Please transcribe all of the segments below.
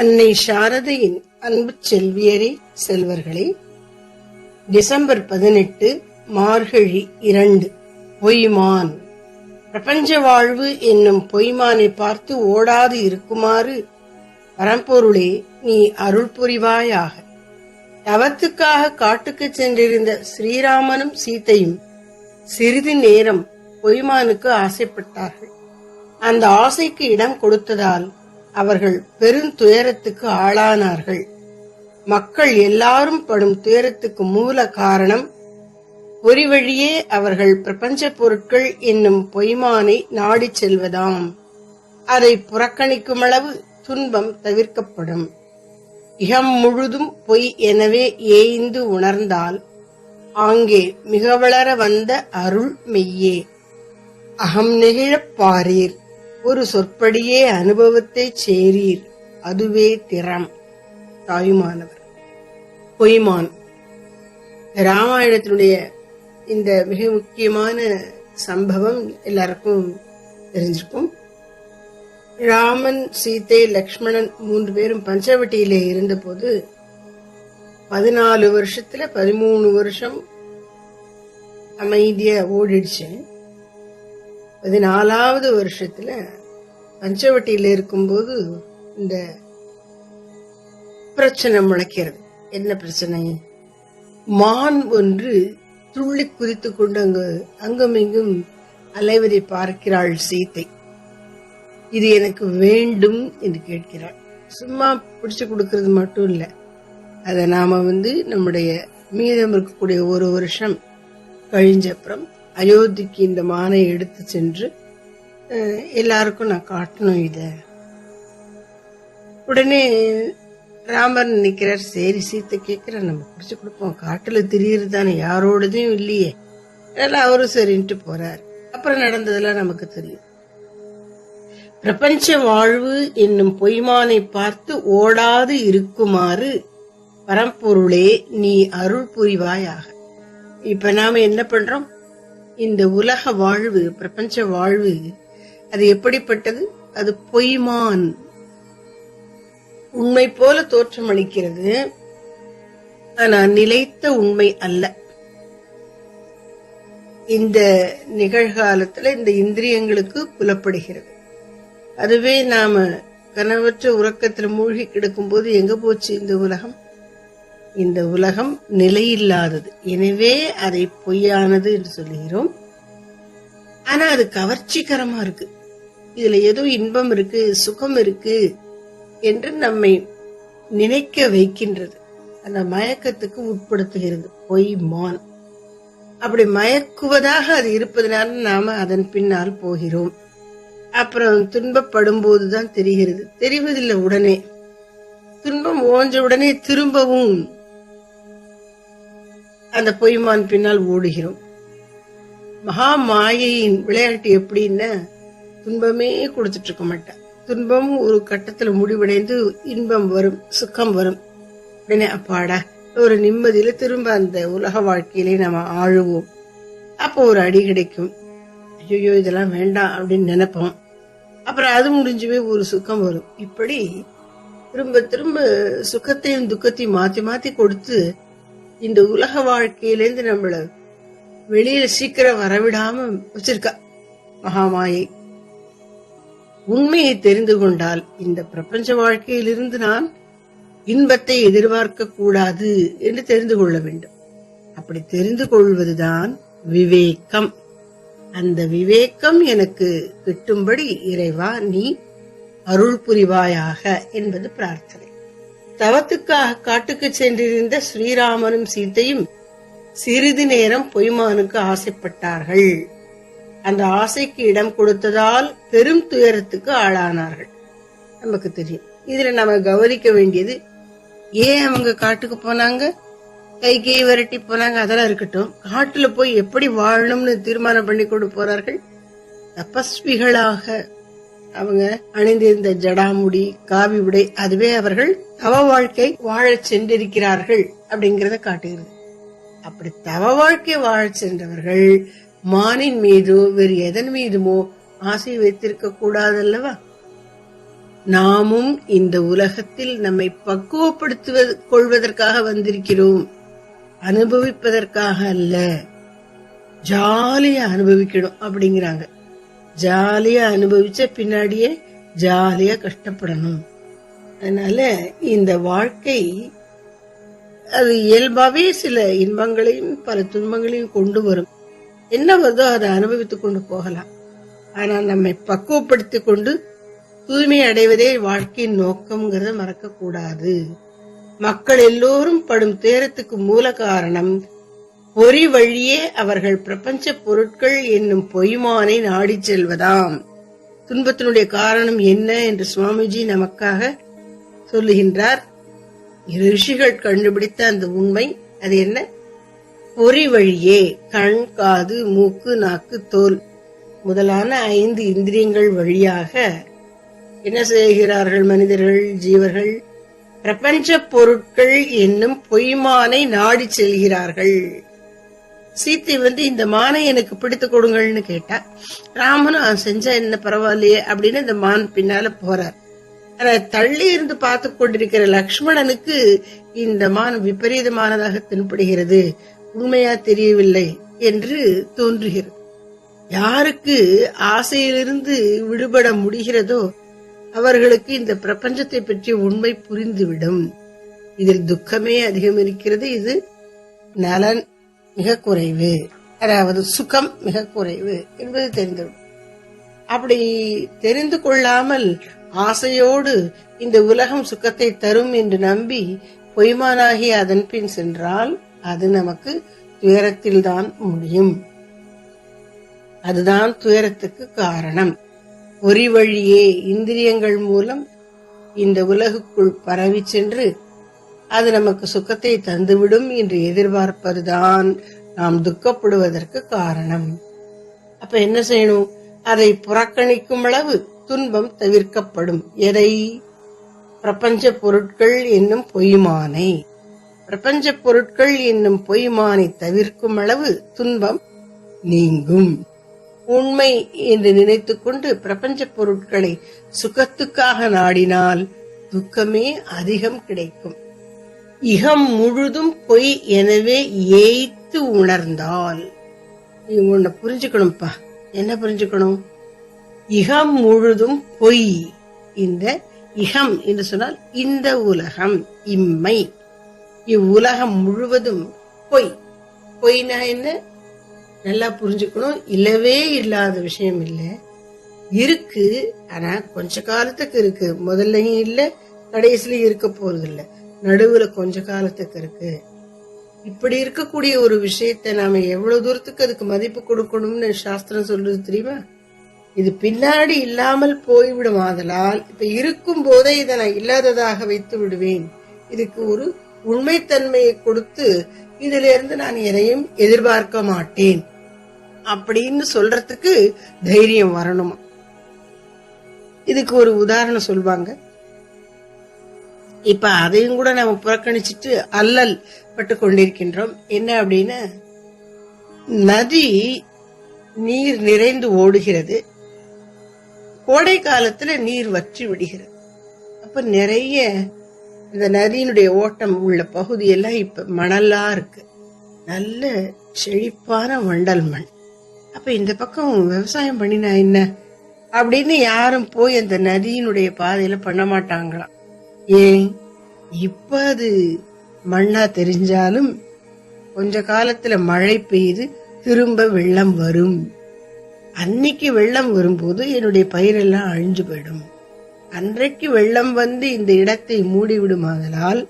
அன்னை சாரதையின் அன்பு செல்வியரே செல்வர்களே. டிசம்பர் பதினெட்டு மார்கழி இரண்டு. பொய்மான். பிரபஞ்ச வாழ்வு என்னும் பொய்மானை பார்த்து ஓடாது இருக்குமாறு பரம்பொருளே நீ அருள் புரிவாயாக. தவத்துக்காக காட்டுக்கு சென்றிருந்த ஸ்ரீராமனும் சீதையும் சிறிது நேரம் பொய்மானுக்கு ஆசைப்பட்டார்கள். அந்த ஆசைக்கு இடம் கொடுத்ததால் அவர்கள் பெருந்துயரத்துக்கு ஆளானார்கள். மக்கள் எல்லாரும் படும் துயரத்துக்கு மூல காரணம் ஒரு வழியே அவர்கள் பிரபஞ்ச பொருட்கள் என்னும் பொய்மானை நாடிச் செல்வதாம். அதை புறக்கணிக்கும் அளவு துன்பம் தவிர்க்கப்படும். இகம் முழுதும் பொய் எனவே ஏய்ந்து உணர்ந்தால் ஆங்கே மிக வளர வந்த அருள் மெய்யே. அகம் நெகிழப் பாரீர். ஒரு சொற்படியே அனுபவத்தை சேரீர். அதுவே திறம். தாயுமானவர். பொய்மான். ராமாயணத்தினுடைய இந்த மிக முக்கியமான சம்பவம் எல்லாருக்கும் தெரிஞ்சிருக்கும். ராமன் சீதை லக்ஷ்மணன் மூன்று பேரும் பஞ்சவட்டியிலே இருந்தபோது பதினாலு வருஷத்துல பதிமூணு வருஷம் அமைதியா ஓடிடுச்சு. பதினாலாவது வருஷத்துல பஞ்சவட்டியில இருக்கும்போது இந்த பிரச்சனை முளைக்கிறது. என்ன பிரச்சனை? மான் ஒன்று துள்ளி குதித்து கொண்டு அங்கு அங்கும் இங்கும் அலைவதை பார்க்கிறாள் சீத்தை. இது எனக்கு வேண்டும் என்று கேட்கிறாள். சும்மா பிடிச்சு கொடுக்கறது மட்டும் இல்ல. அதை நாம வந்து நம்முடைய மீதம் இருக்கக்கூடிய ஒரு வருஷம் கழிஞ்ச அப்புறம் அயோத்திக்கு இந்த மானை எடுத்து சென்று எல்லாருக்கும் நான் காட்டணும் இத. உடனே ராமர் நிக்கிறார் சரி சீத்தை கேட்கிற நம்ம பிடிச்சி கொடுப்போம். காட்டுல திரியறது தானே யாரோடதையும் இல்லையே. அதனால அவரும் சரின்ட்டு போறார். அப்புறம் நடந்ததெல்லாம் நமக்கு தெரியும். பிரபஞ்ச வாழ்வு என்னும் பொய்மானை பார்த்து ஓடாது இருக்குமாறு பரம்பொருளே நீ அருள் புரிவாயாக. இப்ப நாம என்ன பண்றோம்? இந்த உலக வாழ்வு பிரபஞ்ச வாழ்வு அது எப்படிப்பட்டது? அது பொய்மான். உண்மை போல தோற்றமளிக்கிறது. ஆனா நிலைத்த உண்மை அல்ல. இந்த நிகழ்காலத்துல இந்த இந்திரியங்களுக்கு புலப்படுகிறது. அதுவே நாம கனவற்ற உறக்கத்துல மூழ்கி கிடக்கும் போது எங்க போச்சு இந்த உலகம்? இந்த உலகம் நிலையில்லாதது. எனவே அதை பொய்யானது என்று சொல்லுகிறோம். ஆனா அது கவர்ச்சிகரமா இருக்கு. இதுல ஏதோ இன்பம் இருக்கு சுகம் இருக்கு என்று நம்மை நினைக்க வைக்கின்றது. அந்த மயக்கத்துக்கு உட்படுத்துகிறது. பொய் மான். அப்படி மயக்குவதாக அது இருப்பதனால நாம அதன் பின்னால் போகிறோம். அப்புறம் துன்பப்படும் போதுதான் தெரிகிறது. தெரிவதில்லை உடனே. துன்பம் ஓஞ்ச உடனே திரும்பவும் அந்த பொய்மான் பின்னால் ஓடுகிறோம். மகா மாயையின் விளையாட்டு எப்படின்னா துன்பமே கொடுத்துட்டு இருக்க மாட்டேன் துன்பம் ஒரு கட்டத்துல முடிவடைந்து இன்பம் வரும் சுகம் வரும். உடனே அப்பாடா ஒரு நிம்மதியில திரும்ப அந்த உலக வாழ்க்கையிலே நம்ம ஆழுவோம். அப்போ ஒரு அடி கிடைக்கும். ஐயோ இதெல்லாம் வேண்டாம் அப்படின்னு நினைப்போம். அப்புறம் அது முடிஞ்சுமே ஒரு சுகம் வரும். இப்படி திரும்ப திரும்ப சுகத்தையும் துக்கத்தையும் மாத்தி மாத்தி கொடுத்து இந்த உலக வாழ்க்கையிலேருந்து நம்மள வெளியில சீக்கிரம் வரவிடாம வச்சிருக்கா மகாமாயை. உண்மையை தெரிந்து கொண்டால் இந்த பிரபஞ்ச வாழ்க்கையிலிருந்து நான் இன்பத்தை எதிர்பார்க்க கூடாது என்று தெரிந்து கொள்ள வேண்டும். அப்படி தெரிந்து கொள்வதுதான் விவேகம். அந்த விவேகம் எனக்கு கிட்டும்படி இறைவா நீ அருள் புரிவாயாக என்பது பிரார்த்தனை. தவத்துக்காக காட்டுக்கு சென்றிருந்த ஸ்ரீராமனும் சீதையும் சிறிது நேரம் பொய்மானுக்கு ஆசைப்பட்டார்கள். அந்த ஆசைக்கு இடம் கொடுத்ததால் பெரும் துயரத்துக்கு ஆளானார்கள். நமக்கு தெரியும். இதுல நம்ம கவனிக்க வேண்டியது ஏன் அவங்க காட்டுக்கு போனாங்க? கைகை விரட்டி போனாங்க அதெல்லாம் இருக்கட்டும். காட்டுல போய் எப்படி வாழணும்னு தீர்மானம் பண்ணி கொண்டு போறார்கள்? தபஸ்விகளாக அவங்க அணிந்திருந்த ஜடாமுடி காவி உடை அதுவே அவர்கள் தவ வாழ்க்கை வாழச் சென்றிருக்கிறார்கள் அப்படிங்கறத காட்டுகிறது. அப்படி தவ வாழ்க்கை வாழச் சென்றவர்கள் மானின் மீதோ வேறு எதன் மீதுமோ ஆசை வைத்திருக்க கூடாதல்லவா? நாமும் இந்த உலகத்தில் நம்மை பக்குவப்படுத்துவது கொள்வதற்காக வந்திருக்கிறோம். அனுபவிப்பதற்காக அல்ல ஜாலியா அனுபவிக்கணும் அப்படிங்கிறாங்க. ஜாலியா அனுபவிச்ச பின்னாடியே ஜாலியா கஷ்டப்படணும். அதனால இந்த வாழ்க்கை அது இயல்பாவே சில இன்பங்களையும் பல துன்பங்களையும் கொண்டு வரும். என்ன வருதோ அதை அனுபவித்துக் கொண்டு போகலாம். ஆனால் நம்மை பக்குவப்படுத்தி கொண்டு தூய்மை அடைவதே வாழ்க்கையின் நோக்கம்ங்கிறத மறக்க கூடாது மக்கள் எல்லோரும் படும் துயரத்துக்கு மூல காரணம் பொறி வழியே அவர்கள் பிரபஞ்ச பொருட்கள் என்னும் பொய்மானை நாடிச் செல்வதாம். துன்பத்தினுடைய காரணம் என்ன என்று சுவாமிஜி நமக்காக சொல்லுகின்றார். இரு ரிஷிகள் கண்டுபிடித்த அந்த உண்மை அது என்ன? பொறி வழியே கண் காது மூக்கு நாக்கு தோல் முதலான ஐந்து இந்திரியங்கள் வழியாக என்ன செய்கிறார்கள் மனிதர்கள் ஜீவர்கள்? பிரபஞ்ச பொருட்கள் என்னும் பொய்மானை நாடி செல்கிறார்கள். சீத்தை வந்து இந்த மானை எனக்கு பிடித்து கொடுங்கள்னு கேட்டா ராமனும் செஞ்சா என்ன பரவாயில்லையே அப்படின்னு இந்த மான் பின்னால போறார். ஆனா தள்ளி இருந்து பார்த்து கொண்டிருக்கிற லக்ஷ்மணனுக்கு இந்த மான் விபரீதமானதாக தென்படுகிறது. உண்மையா தெரியவில்லை என்று தோன்றுகிறது. யாருக்கு ஆசையிலிருந்து விடுபட முடிகிறதோ அவர்களுக்கு இந்த பிரபஞ்சத்தை பற்றிய உண்மை புரிந்துவிடும். இதில் துக்கமே அதிகம் இருக்கிறது இது நலன். மிக குறைவு அதாவது சுகம் மிக குறைவு என்பது தெரிந்துவிடும். அப்படி தெரிந்து கொள்ளாமல் ஆசையோடு இந்த உலகம் சுகத்தை தரும் என்று நம்பி பொய்மானாகி அதன் பின் சென்றால் அது நமக்கு துயரத்தில் தான் முடியும். அதுதான் துயரத்துக்கு காரணம். ஒரு வழியே இந்திரியங்கள் மூலம் இந்த உலகுக்குள் பரவி சென்று அது நமக்கு சுகத்தை தந்துவிடும் என்று எதிர்பார்ப்பதுதான் நாம் துக்கப்படுவதற்கு காரணம். அப்ப என்ன செய்யணும்? அதை புறக்கணிக்கும் அளவு துன்பம் தவிர்க்கப்படும். எதை? பிரபஞ்ச பொருட்கள் என்னும் பொய்மானை. பிரபஞ்ச பொருட்கள் என்னும் பொய்மானை தவிர்க்கும் அளவு துன்பம் நீங்கும். உண்மை என்று நினைத்துக் கொண்டு பிரபஞ்ச பொருட்களை சுகத்துக்காக நாடினால் துக்கமே அதிகம் கிடைக்கும். இகம் முழுதும் பொய் எனவே ஏய்த்து உணர்ந்தால். நீ உன்னை புரிஞ்சுக்கணும்ப்பா என்ன புரிஞ்சுக்கணும்? இகம் முழுதும் பொய். இந்த இகம் என்று சொன்னால் இந்த உலகம் இம்மை. இவ்வுலகம் முழுவதும் பொய். பொய்னா என்ன? நல்லா புரிஞ்சுக்கணும். இல்லவே இல்லாத விஷயம் இல்லை. இருக்கு ஆனா கொஞ்ச காலத்துக்கு இருக்கு. முதல்லையும் இல்லை கடைசியிலையும் இருக்க போறது இல்லை நடுவுல கொஞ்ச காலத்துக்கு இருக்கு. இப்படி இருக்கக்கூடிய ஒரு விஷயத்தை நாம எவ்வளவு தூரத்துக்கு அதுக்கு மதிப்பு கொடுக்கணும்னு சாஸ்திரம் சொல்றது தெரியுமா? இது பின்னாடி இல்லாமல் போய்விடும். ஆதலால் இப்ப இருக்கும் போதே இதை நான் இல்லாததாக வைத்து விடுவேன். இதுக்கு ஒரு உண்மைத்தன்மையை கொடுத்து இதுல இருந்து நான் எதையும் எதிர்பார்க்க மாட்டேன். அப்படின்னு சொல்றதுக்கு தைரியம் வரணுமா? இதுக்கு ஒரு உதாரணம் சொல்வாங்க. இப்ப அதையும் கூட நம்ம புறக்கணிச்சிட்டு அல்லல் பட்டு கொண்டிருக்கின்றோம் என்ன அப்படின்னா நதி நீர் நிறைந்து ஓடுகிறது. கோடை காலத்துல நீர் வற்றி விடுகிறது. அப்ப நிறைய இந்த நதியினுடைய ஓட்டம் உள்ள பகுதி எல்லாம் இப்ப மணலா இருக்கு. நல்ல செழிப்பான வண்டல் மண். அப்ப இந்த பக்கம் விவசாயம் பண்ணினா என்ன? அப்படின்னு யாரும் போய் அந்த நதியினுடைய பாதையில பண்ண மாட்டாங்களாம். ஏன்? இப்ப அது மண்ணா தெரிஞ்சாலும் கொஞ்ச காலத்துல மழை பெய்து திரும்ப வெள்ளம் வரும். அன்னைக்கு வெள்ளம் வரும்போது என்னுடைய பயிரெல்லாம் அழிஞ்சு போயிடும். அன்றைக்கு வெள்ளம் வந்து இந்த இடத்தை மூடிவிடுமாதலால்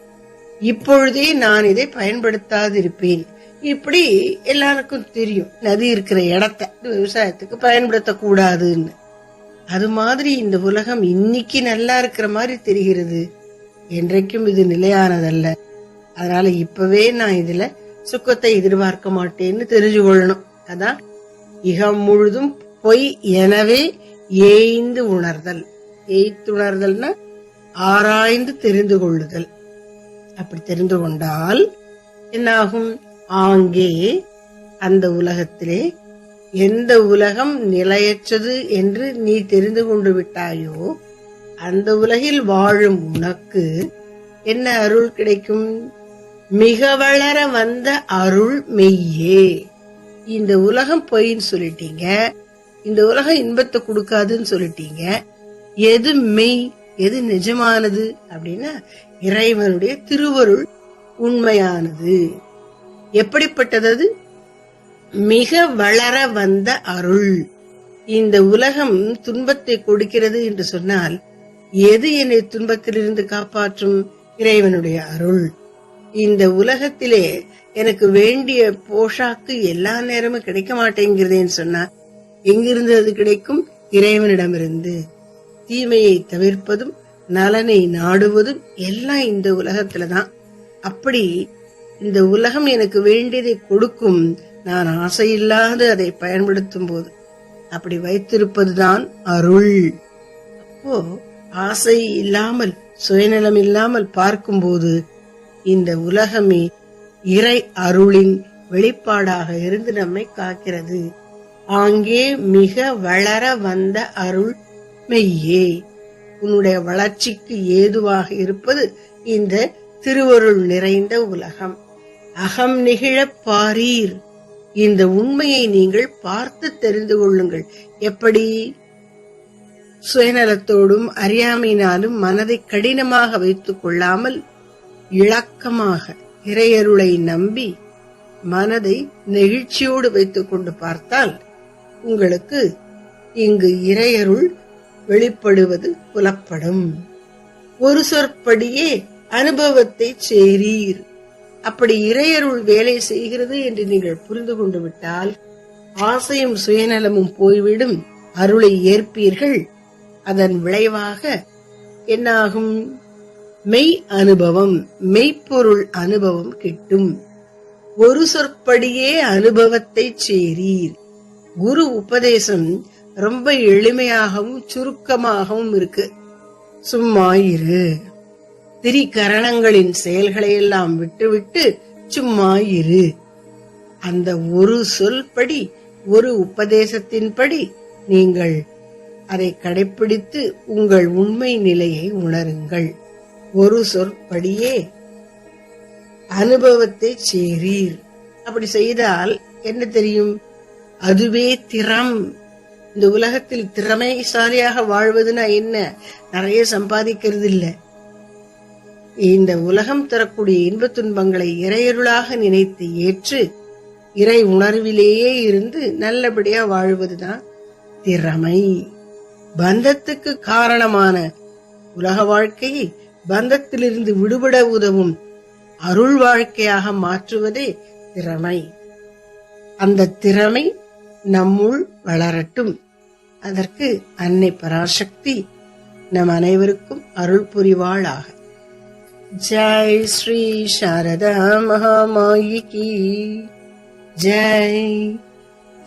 இப்பொழுதே நான் இதை பயன்படுத்தாதிருப்பேன். இப்படி எல்லாருக்கும் தெரியும். நதி இருக்கிற இடத்த விவசாயத்துக்கு பயன்படுத்தக்கூடாதுன்னு. அது மாதிரி இந்த உலகம் இன்னைக்கு நல்லா இருக்கிற மாதிரி தெரிகிறது. என்றைக்கும் இது நிலையானதல்ல. அதனால இப்பவே நான் இதுல சுக்கத்தை எதிர்பார்க்க மாட்டேன்னு தெரிஞ்சு கொள்ளணும். அதான் இகம் முழுதும் பொய் எனவே ஏய்ந்து உணர்தல். ஏய்த்துணர்தல்னா ஆராய்ந்து தெரிந்து கொள்ளுதல். அப்படி தெரிந்து கொண்டால் என்னாகும்? ஆங்கே அந்த உலகத்திலே எந்த உலகம் நிலையற்றது என்று நீ தெரிந்து கொண்டு விட்டாயோ அந்த உலகில் வாழும் உனக்கு என்ன அருள் கிடைக்கும்? மிக வளர வந்த அருள் மெய்யே. இந்த உலகம் பொய்ன்னு சொல்லிட்டீங்க. இந்த உலகம் இன்பத்தை கொடுக்காதுன்னு சொல்லிட்டீங்க. எது மெய் எது நிஜமானது அப்படின்னா இறைவனுடைய திருவருள் உண்மையானது. எப்படிப்பட்டது அது? மிக வளர வந்த அருள். இந்த உலகம் துன்பத்தை கொடுக்கிறது என்று சொன்னால் எது என்னை துன்பத்திலிருந்து காப்பாற்றும்? இறைவனுடைய அருள். இந்த உலகத்திலே எனக்கு வேண்டிய போஷாக்கு எல்லா நேரமும் கிடைக்க மாட்டேங்கிறதேன்னு சொன்னா எங்கிருந்து அது கிடைக்கும்? இறைவனிடமிருந்து. தீமையை தவிர்ப்பதும் நலனை நாடுவதும் எல்லாம் இந்த உலகத்துலதான் அப்படி இந்த உலகம் எனக்கு வேண்டியதை கொடுக்கும். நான் ஆசையில்லாது அதை பயன்படுத்தும் போது. அப்படி வைத்திருப்பதுதான் அருள். அப்போ ஆசை இல்லாமல் சுயநலம் இல்லாமல் பார்க்கும்போது இந்த உலகமே இறை அருளின் வெளிப்பாடாக இருந்து நம்மை காக்கிறது. ஆங்கே மிக வளர வந்த அருள் மெய்யே. உன்னுடைய வளர்ச்சிக்கு ஏதுவாக இருப்பது இந்த திருவருள் நிறைந்த உலகம். அகம் நிகழப் பாரீர். இந்த உண்மையை நீங்கள் பார்த்து தெரிந்து கொள்ளுங்கள். எப்படி? சுயநலத்தோடும் அறியாமையினாலும் மனதை கடினமாக வைத்துக் கொள்ளாமல் இளக்கமாக இறையருளை நம்பி மனதை நெகிழ்ச்சியோடு வைத்துக் கொண்டு பார்த்தால் உங்களுக்கு இங்கு இறையருள் வெளிப்படுவது புலப்படும். ஒரு சொற்படியே அனுபவத்தை சேரீர். அப்படி இறையருள் வேலை செய்கிறது என்று நீங்கள் புரிந்து கொண்டு விட்டால் ஆசையும் சுயநலமும் போய்விடும். அருளை ஏற்பீர்கள். அதன் விளைவாக என்னாகும்? மெய் அனுபவம் மெய்ப்பொருள் அனுபவம் கிட்டும். ஒரு சொற்படியே அனுபவத்தை சேரீர். குரு உபதேசம் ரொம்ப எளிமையாகவும் சுருக்கமாகவும் இருக்கு. சும்மா இரு. திரிகரணங்களின் செயல்களை எல்லாம் விட்டுவிட்டு சும்மா இரு. அந்த ஒரு சொல்படி ஒரு உபதேசத்தின்படி நீங்கள் அதை கடைப்பிடித்து உங்கள் உண்மை நிலையை உணருங்கள். ஒரு சொற்படியே அனுபவத்தை சேரீர். அப்படி செய்தால் என்ன தெரியும்? அதுவே திறம். இந்த உலகத்தில் திறமைசாலியாக வாழ்வதுன்னா என்ன? நிறைய சம்பாதிக்கிறது இல்லை இந்த உலகம் தரக்கூடிய இன்ப துன்பங்களை இறையருளாக நினைத்து ஏற்று இறை உணர்விலேயே இருந்து நல்லபடியா வாழ்வதுதான் திறமை. பந்தத்துக்கு காரணமான உலக வாழ்க்கையை பந்தத்திலிருந்து விடுபட உதவும் அருள் வாழ்க்கையாக மாற்றுவதே திறமை. அந்த திறமை நம்முள் வளரட்டும். அதற்கு அன்னை பராசக்தி நம் அனைவருக்கும் அருள் புரிவாளாக. ஜெய் ஸ்ரீ சாரதா மகாமாயி கி. ஜெய்.